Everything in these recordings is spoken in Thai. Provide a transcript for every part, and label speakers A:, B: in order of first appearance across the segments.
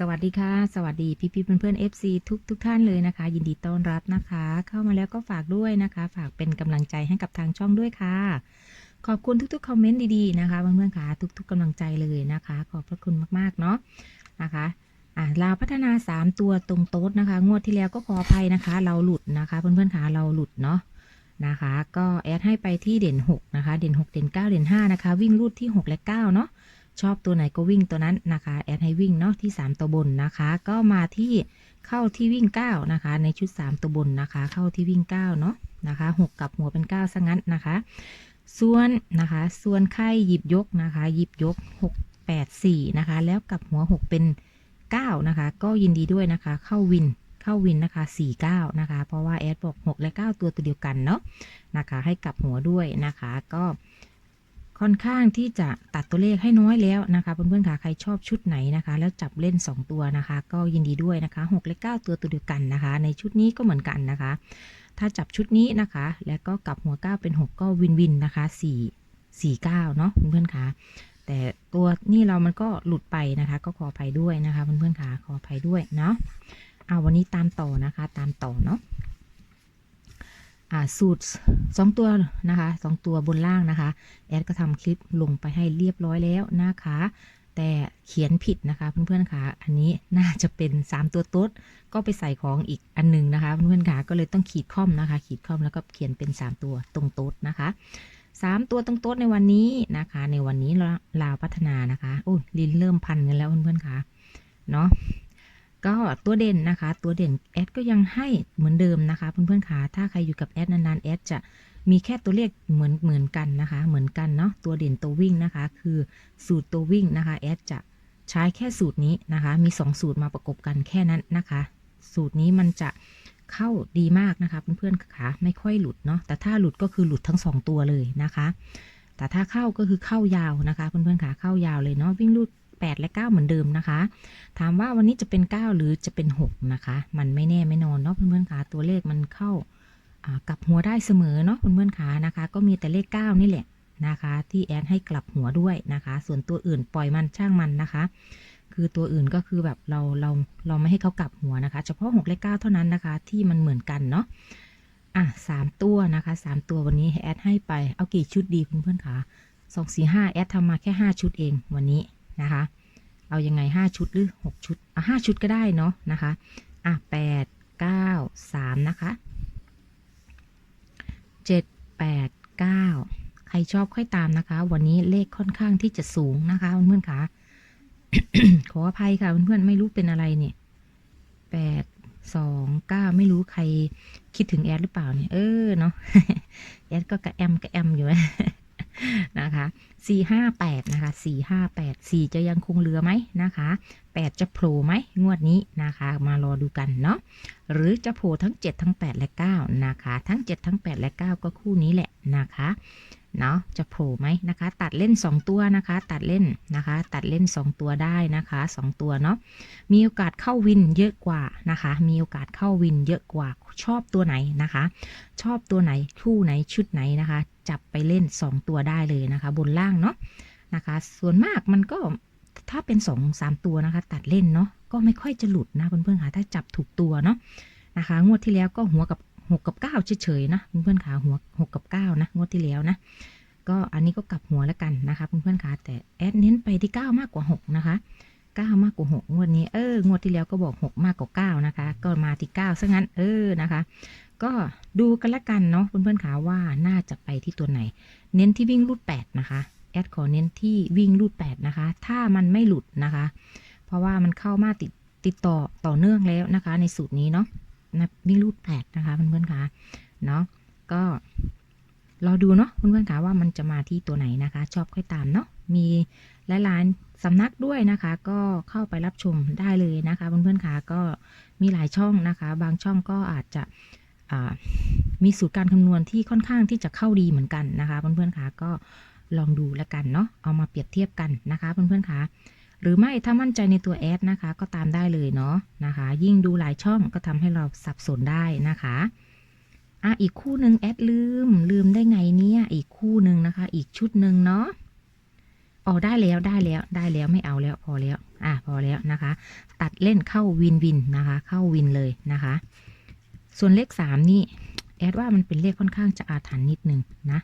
A: สวัสดีค่ะ สวัสดีพี่พี่เพื่อนเพื่อนๆ FC ทุกทุกท่านเลยนะคะ ยินดีต้อนรับนะคะ เข้ามาแล้วก็ฝากด้วยนะคะ ฝากเป็นกำลังใจให้กับทางช่องด้วยค่ะ ขอบคุณทุกๆคอมเมนต์ดีๆนะคะเพื่อนๆค่ะทุก ๆกำลังใจเลยนะคะ ขอบพระคุณมากๆเนาะนะคะอ่าลาวพัฒนา 3 ตัวตรงโต๊ดนะคะ งวดที่แล้วก็ขออภัยนะคะ เราหลุดนะคะเพื่อนๆค่ะเราหลุดเนาะนะคะ ก็แอดให้ไปที่เด่น 6 นะคะ เด่น 6 เด่น 9 เด่น 5 นะคะ วิ่งรูดที่ 6 และ 9 เนาะ ชอบตัวไหนก็วิ่งตัวนั้นนะคะ แอดให้วิ่งเนาะที่ 3 ตัวบนนะคะ ก็มาที่เข้าที่วิ่ง 9 นะคะ ในชุด 3 ตัวบนนะคะ เข้าที่วิ่ง 9 เนาะนะคะ6กับหัวเป็น9ซะงั้นนะคะ ส่วนนะคะ ส่วนไข่หยิบยกนะคะ หยิบยก 6 8 4 นะคะ แล้วกับหัว 6 เป็น 9 นะคะ ก็ยินดีด้วยนะคะ เข้าวินเข้าวินนะคะ 49 นะคะ เพราะว่าแอดบอก 6 และ 9 ตัวตัวเดียวกันเนาะ นะคะ ให้กลับหัวด้วยนะคะ ก็ ค่อนข้างที่จะตัดตัวเลขให้น้อยแล้วนะคะเพื่อนๆค่ะใครชอบชุดไหนนะคะ แล้วจับเล่น 2 ตัวนะคะ ก็ยินดีด้วยนะคะ 6 และ 9 ตัวตัวเดียวกันนะคะ ในชุดนี้ก็เหมือนกันนะคะ ถ้าจับชุดนี้นะคะ แล้วก็กลับหัว 9 เป็น 6 ก็วินวินนะคะ 4 4 9 เนาะเพื่อนๆค่ะแต่ตัวนี่เรามันก็หลุดไปนะคะ ก็ขออภัยด้วยนะคะเพื่อนๆค่ะขออภัยด้วยเนาะเอาวันนี้ตามต่อนะคะ ตามต่อเนาะ สูตรสองตัวนะคะสองตัวบนล่างนะคะ แอดก็ทำคลิปลงไปให้เรียบร้อยแล้วนะคะ แต่เขียนผิดนะคะเพื่อนๆค่ะ อันนี้น่าจะเป็น 3 ตัวต๊ดก็ไปใส่ของอีกอันหนึงนะคะเพื่อนๆค่ะก็เลยต้องขีดค่อมนะคะ ขีดค่อมแล้วก็เขียนเป็น 3 ตัวตรงโต๊ดนะคะ3ตัวตรงโต๊ดในวันนี้นะคะ ในวันนี้ลาวพัฒนานะคะ โอ้ยลิ้นเริ่มพันกันแล้วเพื่อนๆค่ะ เนาะ ก็ตัวเด่นนะคะ ตัวเด่นแอดก็ยังให้เหมือนเดิมนะคะเพื่อนๆค่ะถ้าใครอยู่กับแอดนานๆแอดจะมีแค่ตัวเลขเหมือนเหมือนกันนะคะ เหมือนกันเนาะตัวเด่นตัววิ่งนะคะ คือสูตรตัววิ่งนะคะแอดจะใช้แค่สูตรนี้นะคะ มี 2 สูตรมาประกบกันแค่นั้นนะคะ สูตรนี้มันจะเข้าดีมากนะคะเพื่อนๆค่ะไม่ค่อยหลุดเนาะแต่ถ้าหลุดก็คือหลุดทั้ง 2 ตัวเลยนะคะ แต่ถ้าเข้าก็คือเข้ายาวนะคะเพื่อนๆค่ะเข้ายาวเลยเนาะวิ่งรูด 8 และ 9 เหมือนเดิมนะคะ ถามว่าวันนี้จะเป็น 9 หรือจะเป็น 6 นะคะ มันไม่แน่ไม่นอนเนาะเพื่อนๆค่ะตัวเลขมันเข้ากลับหัวได้เสมอเนาะเพื่อนๆขานะคะ ก็มีแต่เลข 9 นี่แหละนะคะ ที่แอดให้กลับหัวด้วยนะคะ ส่วนตัวอื่นปล่อยมันช่างมันนะคะ คือตัวอื่นก็คือแบบเราเราเราไม่ให้เขากลับหัวนะคะ เฉพาะ6เลข9เท่านั้นนะคะ ที่มันเหมือนกันเนาะอะสามตัวนะคะสามตัววันนี้แอดให้ไปเอากี่ชุดดีเพื่อนๆขาสองสี่ห้าแอดทำมาแค่5ชุดเองวันนี้ นะคะ เอายังไง 5 ชุดหรือ 6 ชุดอะ5ชุดก็ได้เนาะนะคะ อะแปดเก้าสามนะคะเจ็ดแปดเก้าใครชอบค่อยตามนะคะ วันนี้เลขค่อนข้างที่จะสูงนะคะเพื่อนๆคะขออภัยค่ะเพื่อนๆไม่รู้เป็นอะไรเนี่ยแปดสองเก้าไม่รู้ใครคิดถึงแอดหรือเปล่าเนี่ย เออ เนาะแอดก็กระแอมกระแอมอยู่ นะคะ 4 5 8 นะคะ 4 5 8 4 จะยังคงเหลือไหมนะคะ 8 จะโผล่ไหมงวดนี้นะคะ มารอดูกันเนาะ หรือจะโผล่ทั้ง 7 ทั้ง 8 และ 9 นะคะ ทั้ง 7 ทั้ง 8 และ 9 ก็คู่นี้แหละนะคะ เนาะจะโผล่ไหมนะคะ ตัดเล่น 2 ตัวนะคะ ตัดเล่นนะคะ ตัดเล่น 2 ตัวได้นะคะ 2 ตัวเนาะมีโอกาสเข้าวินเยอะกว่านะคะ มีโอกาสเข้าวินเยอะกว่าชอบตัวไหนนะคะ ชอบตัวไหนคู่ไหนชุดไหนนะคะ จับไปเล่น 2 ตัวได้เลยนะคะ บนล่างเนาะนะคะ ส่วนมากมันก็ถ้าเป็น 2 3 ตัวนะคะ ตัดเล่นเนาะก็ไม่ค่อยจะหลุดนะเพื่อนๆค่ะถ้าจับถูกตัวเนาะนะคะ งวดที่แล้วก็หัวกับ 6กับ9เฉยๆนะเพื่อนๆค่ะหัว6กับ9นะงวดที่แล้วนะก็อันนี้ก็กลับหัวแล้วกันนะคะเพื่อนๆค่ะแต่แอดเน้นไปที่9มากกว่า6นะคะ9มากกว่า6งวดนี้เอองวดที่แล้วก็บอก6มากกว่า9นะคะ ก็มาที่9ซะงั้นเออนะคะ ก็ดูกันละกันเนาะเพื่อนๆค่ะว่าน่าจะไปที่ตัวไหน เน้นที่วิ่งรูด8นะคะแอดขอเน้นที่วิ่งรูด8นะคะ ถ้ามันไม่หลุดนะคะ เพราะว่ามันเข้ามาติดติดต่อต่อเนื่องแล้วนะคะ ในสูตรนี้เนาะ นะวิ่งรูด8นะคะเพื่อนๆค่ะเนาะก็รอดูเนาะเพื่อนๆค่ะว่ามันจะมาที่ตัวไหนนะคะ ชอบค่อยตามเนาะมีหลายๆสำนักด้วยนะคะ ก็เข้าไปรับชมได้เลยนะคะเพื่อนๆค่ะก็มีหลายช่องนะคะ บางช่องก็อาจจะมีสูตรการคำนวณที่ค่อนข้างที่จะเข้าดีเหมือนกันนะคะ เพื่อนๆค่ะก็ลองดูแล้วกันเนาะเอามาเปรียบเทียบกันนะคะ เพื่อนๆค่ะ หรือไม่ถ้ามั่นใจในตัวแอดนะคะ ก็ตามได้เลยเนาะนะคะ ยิ่งดูหลายช่องก็ทำให้เราสับสนได้นะคะอะอีกคู่หนึ่งแอดลืม ลืมได้ไงเนี่ย อีกคู่หนึ่งนะคะ อีกชุดหนึ่งเนาะอ๋อได้แล้วได้แล้วได้แล้วไม่เอาแล้วพอแล้วอะพอแล้วนะคะ ตัดเล่นเข้าวินวินนะคะ เข้าวินเลยนะคะ ส่วนเลขสามนี่แอดว่ามันเป็นเลขค่อนข้างจะอาถรรพ์นิดนึงนะ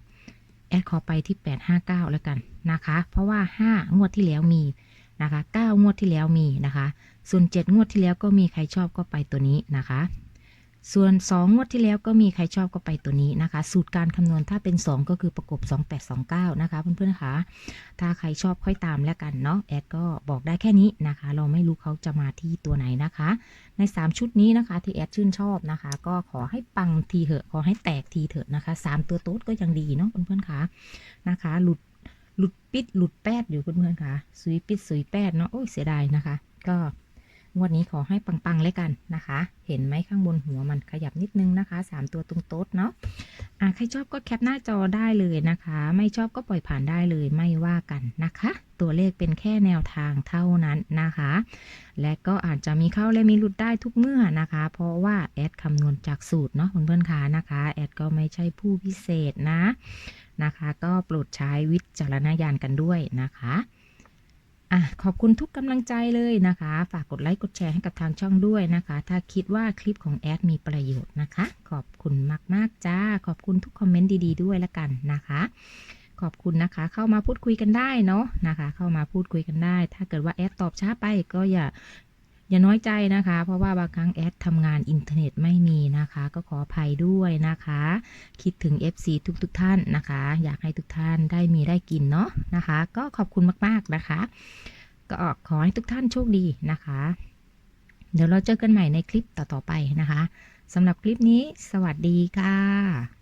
A: แอดขอไปที่ 859 แล้วกันนะคะ เพราะว่า 5 งวดที่แล้วมี นะคะ 9 งวดที่แล้วมีนะคะส่วน7งวดที่แล้วก็มีใครชอบก็ไปตัวนี้นะคะ ส่วน 2 งวดที่แล้วก็มีใครชอบก็ไปตัวนี้นะคะ สูตรการคำนวณถ้าเป็น 2 ก็คือประกบ 2829 นะคะ เพื่อนๆคะถ้าใครชอบค่อยตามแล้วกันเนาะแอดก็บอกได้แค่นี้นะคะ เราไม่รู้เขาจะมาที่ตัวไหนนะคะ ใน 3 ชุดนี้นะคะที่แอดชื่นชอบนะคะ ก็ขอให้ปังทีเถอะขอให้แตกทีเถอะนะคะ 3 ตัวโต๊ดก็ยังดีเนาะเพื่อนๆคะนะคะ หลุด หลุดปิดหลุดแปดอยู่เพื่อนๆคะสุยปิดสุยแปดเนาะโอ้ยเสียดายนะคะ ก็งวดนี้ขอให้ปังๆเลยกันนะคะ เห็นไหมข้างบนหัวมันขยับนิดนึงนะคะ 3 ตัวตรงโต๊ดเนาะอะใครชอบก็แคปหน้าจอได้เลยนะคะ ไม่ชอบก็ปล่อยผ่านได้เลยไม่ว่ากันนะคะ ตัวเลขเป็นแค่แนวทางเท่านั้นนะคะ และก็อาจจะมีเข้าและมีหลุดได้ทุกเมื่อนะคะ เพราะว่าแอดคำนวณจากสูตรเนาะเพื่อนๆคะนะคะแอดก็ไม่ใช่ผู้พิเศษนะ นะคะ ก็โปรดใช้วิจารณญาณกันด้วยนะคะอะขอบคุณทุกกำลังใจเลยนะคะ ฝากกดไลค์กดแชร์ให้กับทางช่องด้วยนะคะ ถ้าคิดว่าคลิปของแอดมีประโยชน์นะคะ ขอบคุณมากๆจ้า ขอบคุณทุกคอมเมนต์ดีๆด้วยละกันนะคะ ขอบคุณนะคะ เข้ามาพูดคุยกันได้เนาะนะคะ เข้ามาพูดคุยกันได้ ถ้าเกิดว่าแอดตอบช้าไปก็อย่า อย่าน้อยใจนะคะ เพราะว่าบางครั้งแอดทำงานอินเทอร์เน็ตไม่มีนะคะ ก็ขออภัยด้วยนะคะ คิดถึง FC ทุกๆทท่านนะคะ อยากให้ทุกท่านได้มีได้กินเนาะนะคะ ก็ขอบคุณมากๆนะคะ ก็ขอให้ทุกท่านโชคดีนะคะ เดี๋ยวเราเจอกันใหม่ในคลิปต่อๆไปนะคะสำหรับคลิปนี้ สวัสดีค่ะ